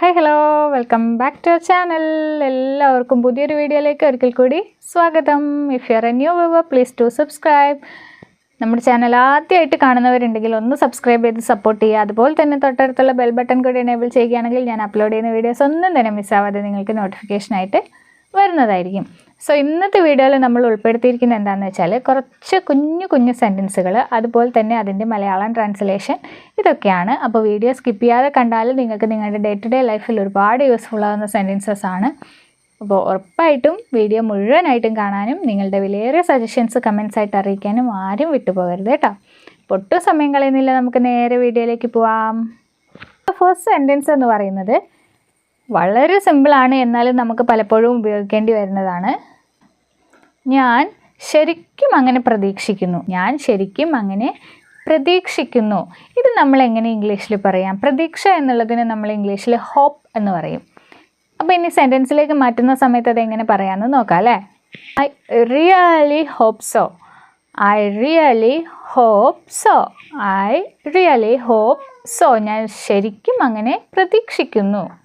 Hi hello. Welcome back to our channel. എല്ലാവർക്കും പുതിയൊരു വീഡിയോയിലേക്ക് ഒരിക്കൽ കൂടി സ്വാഗതം. If you are a new viewer please to subscribe നമ്മുടെ ചാനൽ ആദ്യമായിട്ട് കാണുന്നവരുണ്ടെങ്കിൽ ഒന്ന് സബ്സ്ക്രൈബ് ചെയ്ത് സപ്പോർട്ട് ചെയ്യുക. അതുപോലെ തന്നെ തൊട്ടടുത്തുള്ള ബെൽ ബട്ടൺ കൂടി എനേബിൾ ചെയ്യുകയാണെങ്കിൽ ഞാൻ അപ്ലോഡ് ചെയ്യുന്ന വീഡിയോസ് ഒന്നും തന്നെ മിസ്സാവാതെ നിങ്ങൾക്ക് നോട്ടിഫിക്കേഷനായിട്ട് വരുന്നതായിരിക്കും. സോ ഇന്നത്തെ വീഡിയോയിൽ നമ്മൾ ഉൾപ്പെടുത്തിയിരിക്കുന്നത് എന്താണെന്ന് വെച്ചാൽ കുറച്ച് കുഞ്ഞു കുഞ്ഞു സെന്റൻസുകൾ അതുപോലെ തന്നെ അതിന്റെ മലയാളം ട്രാൻസ്ലേഷൻ ഇതൊക്കെയാണ്. അപ്പോൾ വീഡിയോ സ്കിപ്പ് ചെയ്യാതെ കണ്ടാൽ നിങ്ങൾക്ക് നിങ്ങളുടെ ഡേ ടു ഡേ ലൈഫിൽ ഒരുപാട് യൂസ്ഫുൾ ആകുന്ന സെന്റൻസസ് ആണ്. അപ്പോൾ ഉറപ്പായിട്ടും വീഡിയോ മുഴുവനായിട്ടും കാണാനും നിങ്ങളുടെ വിലയേറിയ സജഷൻസ് കമൻസ് ആയിട്ട് അറിയിക്കാനും ആരും വിട്ടുപോകരുത് കേട്ടോ. ഒട്ടും സമയം കളയുന്നില്ല. നമുക്ക് നേരെ വീഡിയോയിലേക്ക് പോവാം. ഫസ്റ്റ് സെന്റൻസ് എന്ന് പറയുന്നത് വളരെ സിമ്പിളാണ് എന്നാലും നമുക്ക് പലപ്പോഴും ഉപയോഗിക്കേണ്ടി വരുന്നതാണ്. ഞാൻ ശരിക്കും അങ്ങനെ പ്രതീക്ഷിക്കുന്നു. ഞാൻ ശരിക്കും അങ്ങനെ പ്രതീക്ഷിക്കുന്നു. ഇത് നമ്മൾ എങ്ങനെ ഇംഗ്ലീഷിൽ പറയാം? പ്രതീക്ഷ എന്നുള്ളതിന് നമ്മൾ ഇംഗ്ലീഷിൽ ഹോപ്പ് എന്ന് പറയും. അപ്പോൾ ഇനി സെന്റൻസിലേക്ക് മാറ്റുന്ന സമയത്ത് അത് എങ്ങനെ പറയാമെന്ന് നോക്കാം അല്ലേ? I really hope so I really hope so I really hope so ഞാൻ ശരിക്കും അങ്ങനെ പ്രതീക്ഷിക്കുന്നു.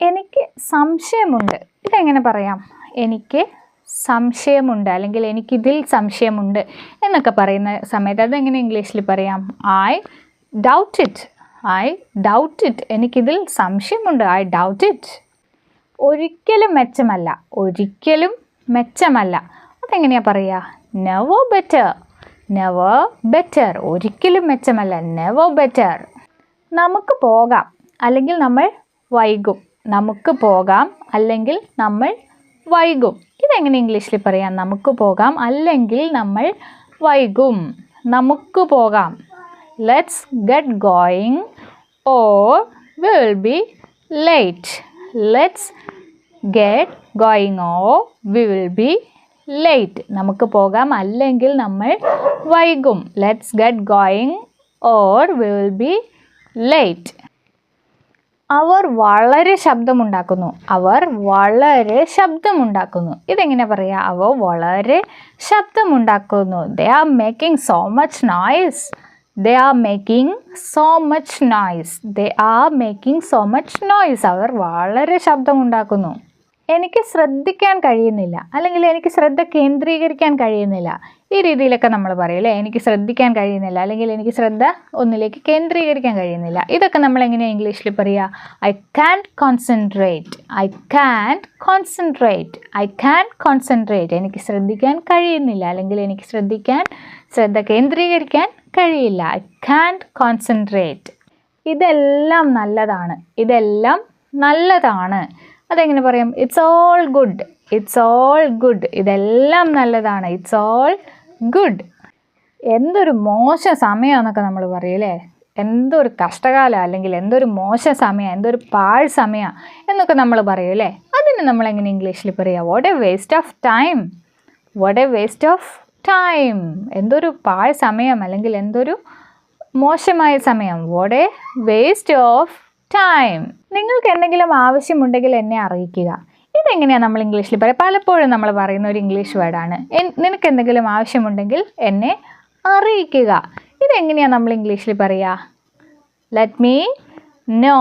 എനിക്ക് സംശയമുണ്ട്. ഇതെങ്ങനെ പറയാം? എനിക്ക് സംശയമുണ്ട് അല്ലെങ്കിൽ എനിക്കിതിൽ സംശയമുണ്ട് എന്നൊക്കെ പറയുന്ന സമയത്ത് അതെങ്ങനെ ഇംഗ്ലീഷിൽ പറയാം? I doubt it I doubt it എനിക്കിതിൽ സംശയമുണ്ട്. ഐ ഡൗട്ട് ഇറ്റ് ഒരിക്കലും മെച്ചമല്ല. ഒരിക്കലും മെച്ചമല്ല. അതെങ്ങനെയാ പറയുക നെവർ ബെറ്റർ നെവർ ബെറ്റർ ഒരിക്കലും മെച്ചമല്ല. നെവർ ബെറ്റർ നമുക്ക് പോകാം. അല്ലെങ്കിൽ നമ്മൾ വൈകും. നമുക്ക് പോകാം അല്ലെങ്കിൽ നമ്മൾ വൈകും. ഇതെങ്ങനെ ഇംഗ്ലീഷിൽ പറയാം? നമുക്ക് പോകാം അല്ലെങ്കിൽ നമ്മൾ വൈകും. നമുക്ക് പോകാം. Let's get going or will be late let's get going or we will be late നമുക്ക് പോകാം അല്ലെങ്കിൽ നമ്മൾ വൈകും. Let's get going or we will be late അവർ വളരെ ശബ്ദമുണ്ടാക്കുന്നു. അവർ വളരെ ശബ്ദമുണ്ടാക്കുന്നു. ഇതെങ്ങനെ പറയാ? അവർ വളരെ ശബ്ദമുണ്ടാക്കുന്നു. They are making so much noise they are making so much noise they are making so much noise അവർ വളരെ ശബ്ദമുണ്ടാക്കുന്നു. എനിക്ക് ശ്രദ്ധിക്കാൻ കഴിയുന്നില്ല. അല്ലെങ്കിൽ എനിക്ക് ശ്രദ്ധ കേന്ദ്രീകരിക്കാൻ കഴിയുന്നില്ല. ഈ രീതിയിലൊക്കെ നമ്മൾ പറയും അല്ലേ? എനിക്ക് ശ്രദ്ധിക്കാൻ കഴിയുന്നില്ല അല്ലെങ്കിൽ എനിക്ക് ശ്രദ്ധ ഒന്നിലേക്ക് കേന്ദ്രീകരിക്കാൻ കഴിയുന്നില്ല. ഇതൊക്കെ നമ്മൾ എങ്ങനെയാണ് ഇംഗ്ലീഷിൽ പറയുക I can concentrate I can concentrate I can concentrate എനിക്ക് ശ്രദ്ധിക്കാൻ കഴിയുന്നില്ല അല്ലെങ്കിൽ എനിക്ക് ശ്രദ്ധിക്കാൻ ശ്രദ്ധ കേന്ദ്രീകരിക്കാൻ കഴിയില്ല. ഐ ക്യാൻ കോൺസെൻട്രേറ്റ് ഇതെല്ലാം നല്ലതാണ്. ഇതെല്ലാം നല്ലതാണ്. അതെങ്ങനെ പറയും? It's all good it's all good ഇതെല്ലാം നല്ലതാണ്. ഇറ്റ്സ് ഓൾ ഗുഡ് എന്തൊരു മോശം സമയമാണെന്നൊക്കെ നമ്മൾ പറയില്ലേ എന്തൊരു കഷ്ടകാലം അല്ലെങ്കിൽ എന്തൊരു മോശം സമയം എന്തൊരു പാഴ് സമയം എന്നൊക്കെ നമ്മൾ പറയും അല്ലേ? അതിന് നമ്മൾ എങ്ങനെ ഇംഗ്ലീഷിൽ പറയുക what a waste of time what a waste of time എന്തൊരു പാഴ് സമയം അല്ലെങ്കിൽ എന്തൊരു മോശമായ സമയം. What a waste of time നിങ്ങൾക്ക് എന്തെങ്കിലും ആവശ്യമുണ്ടെങ്കിൽ എന്നെ അറിയിക്കുക. ഇതെങ്ങനെയാണ് നമ്മൾ ഇംഗ്ലീഷിൽ പറയുക പലപ്പോഴും നമ്മൾ പറയുന്ന ഒരു ഇംഗ്ലീഷ് വേർഡാണ്. നിനക്ക് എന്തെങ്കിലും ആവശ്യമുണ്ടെങ്കിൽ എന്നെ അറിയിക്കുക. ഇതെങ്ങനെയാണ് നമ്മൾ ഇംഗ്ലീഷിൽ പറയുക let me know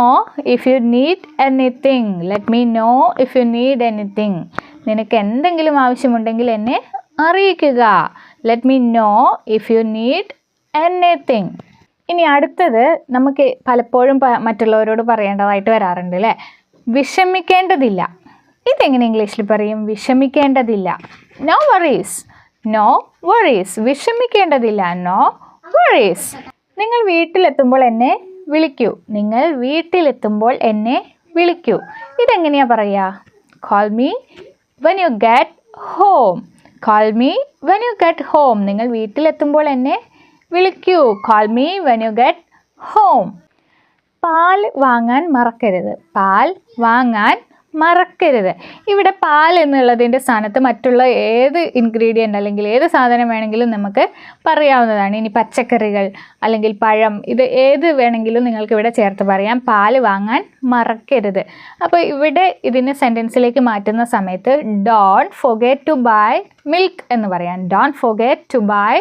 if you need anything let me know if you need anything നിനക്ക് എന്തെങ്കിലും ആവശ്യമുണ്ടെങ്കിൽ എന്നെ അറിയിക്കുക. Let me know if you need anything ഇനി അടുത്തത് നമുക്ക് പലപ്പോഴും മറ്റുള്ളവരോട് പറയേണ്ടതായിട്ട് വരാറുണ്ട് അല്ലേ വിഷമിക്കേണ്ടതില്ല. ഇതെങ്ങനെ ഇംഗ്ലീഷിൽ പറയും? വിഷമിക്കേണ്ടതില്ല. നോ വറീസ് നോ വറീസ് വിഷമിക്കേണ്ടതില്ല. നോ വറീസ് നിങ്ങൾ വീട്ടിലെത്തുമ്പോൾ എന്നെ വിളിക്കൂ. നിങ്ങൾ വീട്ടിലെത്തുമ്പോൾ എന്നെ വിളിക്കൂ. ഇതെങ്ങനെയാ പറയുക call me when you get home call me when you get home നിങ്ങൾ വീട്ടിലെത്തുമ്പോൾ എന്നെ വിളിക്കൂ. Call me when you get home പാൽ വാങ്ങാൻ മറക്കരുത്. പാൽ വാങ്ങാൻ മറക്കരുത്. ഇവിടെ പാൽ എന്നുള്ളതിന്റെ സ്ഥാനത്ത് മറ്റുള്ള ഏത് ഇൻഗ്രീഡിയന്റ് അല്ലെങ്കിൽ ഏത് സാധനം വേണമെങ്കിലും നമുക്ക് പറയാവുന്നതാണ്. ഇനി പച്ചക്കറികൾ അല്ലെങ്കിൽ പഴം ഇത് ഏത് വേണമെങ്കിലും നിങ്ങൾക്ക് ഇവിടെ ചേർത്ത് പറയാം. പാൽ വാങ്ങാൻ മറക്കരുത്. അപ്പോൾ ഇവിടെ ഇതിനെ സെന്റൻസിലേക്ക് മാറ്റുന്ന സമയത്ത് don't forget to buy milk എന്ന് പറയാം. Don't forget to buy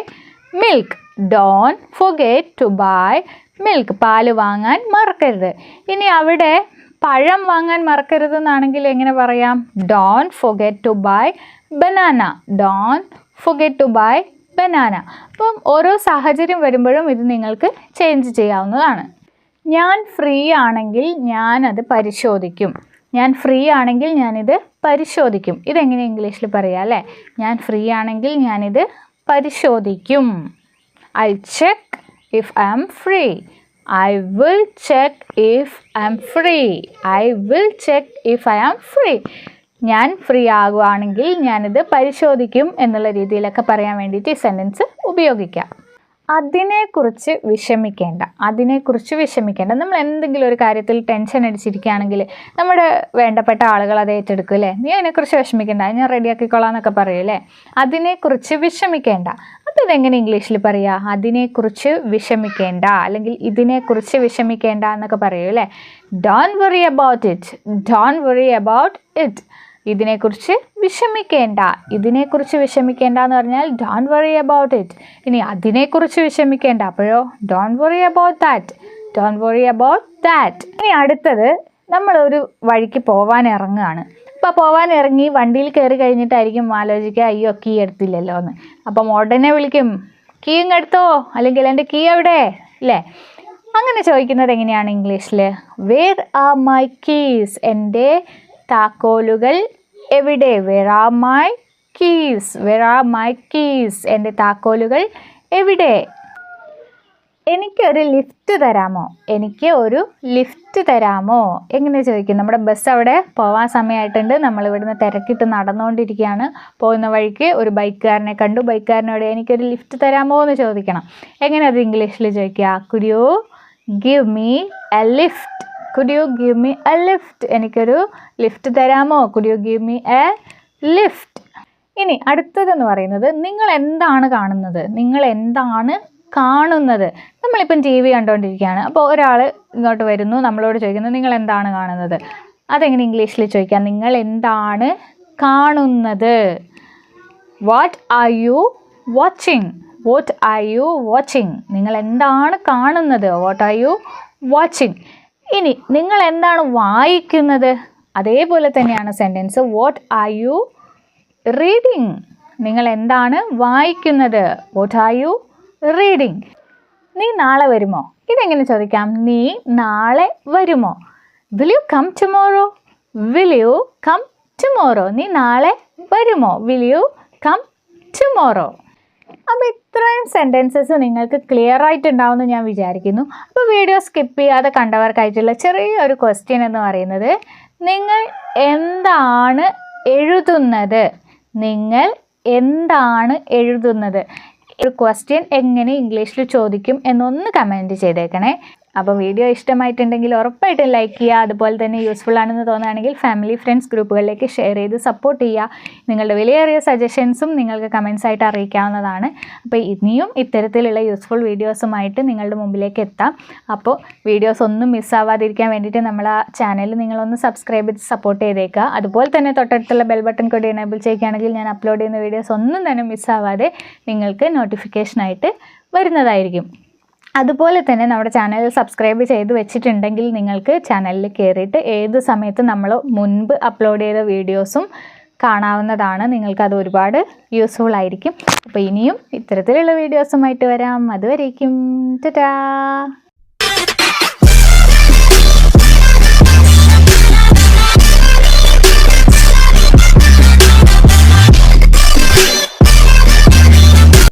milk don't forget to buy milk പാൽ വാങ്ങാൻ മറക്കരുത്. ഇനി അവിടെ പഴം വാങ്ങാൻ മറക്കരുത് എന്നാണെങ്കിൽ എങ്ങനെ പറയാം? Don't forget to buy banana don't forget to buy banana അപ്പം ഓരോ സാഹചര്യം വരുമ്പോഴും ഇത് നിങ്ങൾക്ക് ചേഞ്ച് ചെയ്യാവുന്നതാണ്. ഞാൻ ഫ്രീ ആണെങ്കിൽ ഞാനത് പരിശോധിക്കും. ഞാൻ ഫ്രീ ആണെങ്കിൽ ഞാനിത് പരിശോധിക്കും. ഇതെങ്ങനെ ഇംഗ്ലീഷിൽ പറയാം അല്ലേ? ഞാൻ ഫ്രീ ആണെങ്കിൽ ഞാനിത് പരിശോധിക്കും. I check if I am free I will check if I am free I will check if I am free ഞാൻ ഫ്രീ ആകുവാണെങ്കിൽ ഞാനിത് പരിശോധിക്കും എന്നുള്ള രീതിയിലൊക്കെ പറയാൻ വേണ്ടിയിട്ട് ഈ സെന്റൻസ് ഉപയോഗിക്കാം. അതിനെക്കുറിച്ച് വിഷമിക്കേണ്ട. അതിനെക്കുറിച്ച് വിഷമിക്കേണ്ട. നമ്മൾ എന്തെങ്കിലും ഒരു കാര്യത്തിൽ ടെൻഷൻ അടിച്ചിരിക്കുകയാണെങ്കിൽ നമ്മുടെ വേണ്ടപ്പെട്ട ആളുകൾ അത് ഏറ്റെടുക്കും അല്ലേ? നീ അതിനെക്കുറിച്ച് വിഷമിക്കേണ്ട. ഞാൻ റെഡിയാക്കിക്കോളാം എന്നൊക്കെ പറയും അതിനെക്കുറിച്ച് വിഷമിക്കേണ്ട. അതെങ്ങനെ ഇംഗ്ലീഷിൽ പറയുക അതിനെക്കുറിച്ച് വിഷമിക്കേണ്ട. അല്ലെങ്കിൽ ഇതിനെക്കുറിച്ച് വിഷമിക്കേണ്ട എന്നൊക്കെ പറയും അല്ലേ? Don't worry about it don't worry about it ഇതിനെക്കുറിച്ച് വിഷമിക്കേണ്ട. ഇതിനെക്കുറിച്ച് വിഷമിക്കേണ്ട എന്ന് പറഞ്ഞാൽ ഡോൺ വറി അബൌട്ട് ഇറ്റ് ഇനി അതിനെക്കുറിച്ച് വിഷമിക്കേണ്ട. അപ്പോഴോ don't worry about that don't worry about that ഇനി അടുത്തത് നമ്മൾ ഒരു വഴിക്ക് പോവാൻ ഇറങ്ങുകയാണ്. അപ്പോൾ പോവാൻ ഇറങ്ങി വണ്ടിയിൽ കയറി കഴിഞ്ഞിട്ടായിരിക്കും ആലോചിക്കുക അയ്യോ കീ എടുത്തില്ലല്ലോ എന്ന് അപ്പം ഉടനെ വിളിക്കും കീ ഇങ്ങ് എടുത്തോ? അല്ലെങ്കിൽ എന്റെ കീ എവിടെ? അല്ലേ അങ്ങനെ ചോദിക്കുന്നത് എങ്ങനെയാണ് ഇംഗ്ലീഷിൽ വേർ ആർ മൈ കീസ് എന്റെ താക്കോലുകൾ എവിടെ? Where my keys where my keys എന്റെ താക്കോലുകൾ എവിടെ? എനിക്കൊരു ലിഫ്റ്റ് തരാമോ? എനിക്ക് ഒരു ലിഫ്റ്റ് തരാമോ? എങ്ങനെ ചോദിക്കും? നമ്മുടെ ബസ് അവിടെ പോവാൻ സമയമായിട്ടുണ്ട്. നമ്മൾ ഇവിടുന്ന് തിരക്കിട്ട് നടന്നുകൊണ്ടിരിക്കുകയാണ്. പോകുന്ന വഴിക്ക് ഒരു ബൈക്കുകാരനെ കണ്ടു. ബൈക്കുകാരനോട് എനിക്കൊരു ലിഫ്റ്റ് തരാമോ എന്ന് ചോദിക്കണം. എങ്ങനെ അത് ഇംഗ്ലീഷിൽ ചോദിക്കുക? Could you give me a lift could you give me a lift എനിക്കൊരു ലിഫ്റ്റ് തരാമോ? Could you give me a lift ഇനി അടുത്തതെന്ന് പറയുന്നത് നിങ്ങൾ എന്താണ് കാണുന്നത്? നിങ്ങൾ എന്താണ് കാണുന്നത്? നമ്മളിപ്പം ടി വി കണ്ടുകൊണ്ടിരിക്കുകയാണ് അപ്പോൾ ഒരാൾ ഇങ്ങോട്ട് വരുന്നു നമ്മളോട് ചോദിക്കുന്നത് നിങ്ങൾ എന്താണ് കാണുന്നത്? അതെങ്ങനെ ഇംഗ്ലീഷിൽ ചോദിക്കാം. നിങ്ങൾ എന്താണ് കാണുന്നത്? What are you watching what are you watching നിങ്ങൾ എന്താണ് കാണുന്നത്? വാട്ട് ആർ യു വാച്ചിങ് ഇനി നിങ്ങൾ എന്താണ് വായിക്കുന്നത്? അതേപോലെ തന്നെയാണ് sentence what are you reading നിങ്ങൾ എന്താണ് വായിക്കുന്നത്? വാട്ട് ആർ യു റീഡിങ് നീ നാളെ വരുമോ? ഇതെങ്ങനെ ചോദിക്കാം? നീ നാളെ വരുമോ? Will you come tomorrow will you come tomorrow നീ നാളെ വരുമോ? വിൽ യു കം ടുമോറോ അപ്പോൾ ഇത്രയും സെന്റൻസസ് നിങ്ങൾക്ക് ക്ലിയർ ആയിട്ട് ആയിട്ടുണ്ടാവുമെന്ന് ഞാൻ വിചാരിക്കുന്നു. അപ്പോൾ വീഡിയോ സ്കിപ്പ് ചെയ്യാതെ കണ്ടവർക്കായിട്ടുള്ള ചെറിയൊരു ക്വസ്റ്റ്യൻ എന്ന് പറയുന്നത് നിങ്ങൾ എന്താണ് എഴുതുന്നത്? നിങ്ങൾ എന്താണ് എഴുതുന്നത്? ഒരു ക്വസ്റ്റ്യൻ എങ്ങനെ ഇംഗ്ലീഷിൽ ചോദിക്കും എന്നൊന്ന് കമന്റ് ചെയ്തേക്കണേ. അപ്പോൾ വീഡിയോ ഇഷ്ടമായിട്ടുണ്ടെങ്കിൽ ഉറപ്പായിട്ടും ലൈക്ക് ചെയ്യുക. അതുപോലെ തന്നെ യൂസ്ഫുൾ ആണെന്ന് തോന്നുകയാണെങ്കിൽ ഫാമിലി ഫ്രണ്ട്സ് ഗ്രൂപ്പുകളിലേക്ക് ഷെയർ ചെയ്ത് സപ്പോർട്ട് ചെയ്യുക. നിങ്ങളുടെ വിലയേറിയ സജഷൻസും നിങ്ങൾക്ക് കമൻസ് ആയിട്ട് അറിയിക്കാവുന്നതാണ്. അപ്പോൾ ഇനിയും ഇത്തരത്തിലുള്ള യൂസ്ഫുൾ വീഡിയോസുമായിട്ട് നിങ്ങളുടെ മുമ്പിലേക്ക് എത്താം. അപ്പോൾ വീഡിയോസ് ഒന്നും മിസ്സാവാതിരിക്കാൻ വേണ്ടിയിട്ട് നമ്മൾ ആ ചാനൽ നിങ്ങളൊന്ന് സബ്സ്ക്രൈബ് ചെയ്ത് സപ്പോർട്ട് ചെയ്തേക്കുക. അതുപോലെ തന്നെ തൊട്ടടുത്തുള്ള ബെൽ ബട്ടൺ കൂടി എനേബിൾ ചെയ്യുകയാണെങ്കിൽ ഞാൻ അപ്ലോഡ് ചെയ്യുന്ന വീഡിയോസ് ഒന്നും തന്നെ മിസ്സാവാതെ നിങ്ങൾക്ക് നോട്ടിഫിക്കേഷനായിട്ട് വരുന്നതായിരിക്കും. അതുപോലെ തന്നെ നമ്മുടെ ചാനൽ സബ്സ്ക്രൈബ് ചെയ്ത് വെച്ചിട്ടുണ്ടെങ്കിൽ നിങ്ങൾക്ക് ചാനലിൽ കയറിയിട്ട് ഏത് സമയത്ത് നമ്മൾ മുൻപ് അപ്ലോഡ് ചെയ്ത വീഡിയോസും കാണാവുന്നതാണ്. നിങ്ങൾക്കത് ഒരുപാട് യൂസ്ഫുൾ ആയിരിക്കും. അപ്പോൾ ഇനിയും ഇത്തരത്തിലുള്ള വീഡിയോസുമായിട്ട് വരാം. അതുവരേക്കും ടാ